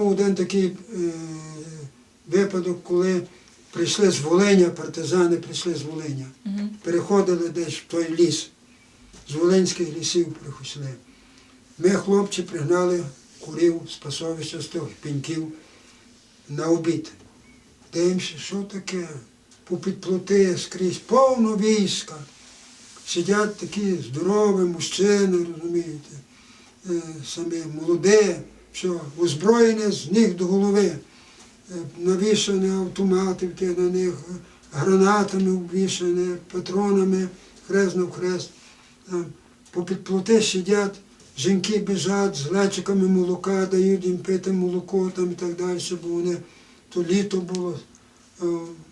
був один такий е, випадок, коли прийшли з Волиня, партизани прийшли з Волиня. Переходили десь в той ліс. З Волинських лісів прийшли. Ми, хлопці, пригнали курів з пасовища з тих пеньків на обід. Дивимося, що таке? Попід плоти скрізь повно війська. Сидять такі здорові мужчини, розумієте, е, самі молоді, все, озброєні з ніг до голови. Е, Навішані автомати, на них е, гранатами обвішані, патронами, хрест на хрест. Там попід плоти сидять, жінки біжать з глечиками молока, дають їм пити молоко там і так далі, бо вони то літо було, е,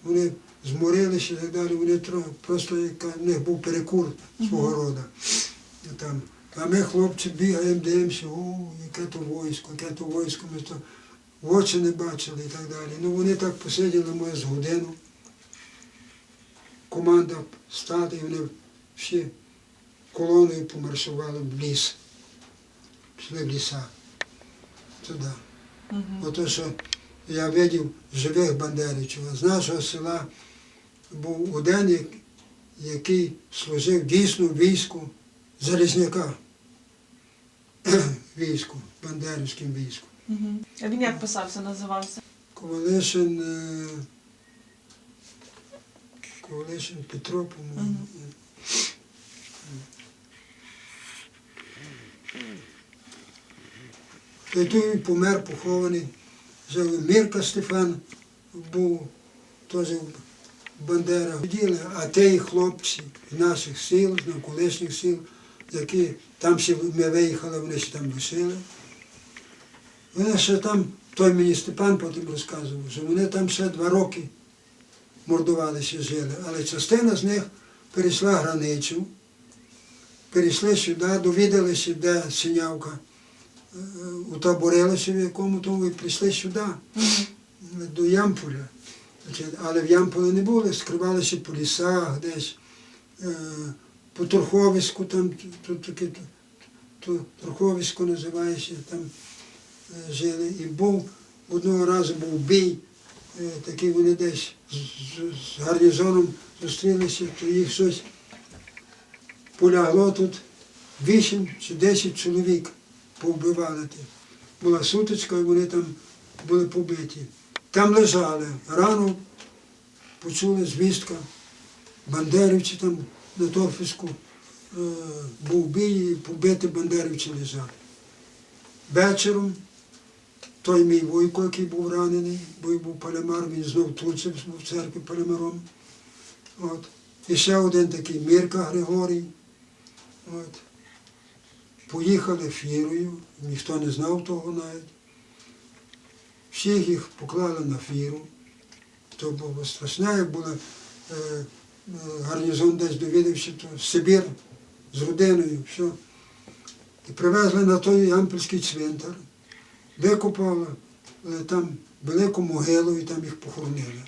вони зморилися і так далі, вони просто в них був перекур свого роду. Там. А ми, хлопці, бігаємо, дивимося, о, яке то військо, яке то військо, ми то в очі не бачили і так далі. Ну вони так посиділи ми з годину. Команда стати, і вони всі колоною помаршували в ліс. Пішли в ліса. Туди. Мгм. Ото що я видів живих бандерівців. З нашого села був один, який служив дійсно війську Залізняка. Війську, бандерівським військом. Мгм. А він як писався, називався? Ковалишин, е, Ковалишин Петро, по-моєму. Й той помер похований. Вже Мірка Стефан був теж в Бандера. Діли, а ті хлопці з наших сіл, з колишніх сіл, які там ще ми виїхали, вони ще там лишили. Вони ще там, той мені Степан потім розказував, що вони там ще два роки мордувалися, жили. Але частина з них перейшла границю, перейшли сюди, довідалися, де Синявка, е, утаборилися в якому тому і прийшли сюди, до Ямполя. Але в Ямполі не були, скривалися по лісах, десь е, по Турховиську, там тут таке Турховисько називається, там е, жили. І був одного разу був бій, е, такий вони десь з, з- з гарнізоном зустрілися, то їх щось полягло тут 8 чи 10 чоловік повбивали. Була сутичка, і вони там були побиті. Там лежали. Рано почули звістка. Бандерівці там на торфіску е, був бій, і побиті бандерівці лежали. Вечором той мій вуйко, який був ранений, бо й був палямар, він знов тут був в церкві палямаром. От. І ще один такий Мірка Григорій. От. Поїхали фірою, ніхто не знав того навіть. Всіх їх поклали на фіру. То було страшне, як було е, е, гарнізон десь довідався, то Сибір з родиною, все. І привезли на той Ямпільський цвинтар, викопали там велику могилу і там їх похоронили.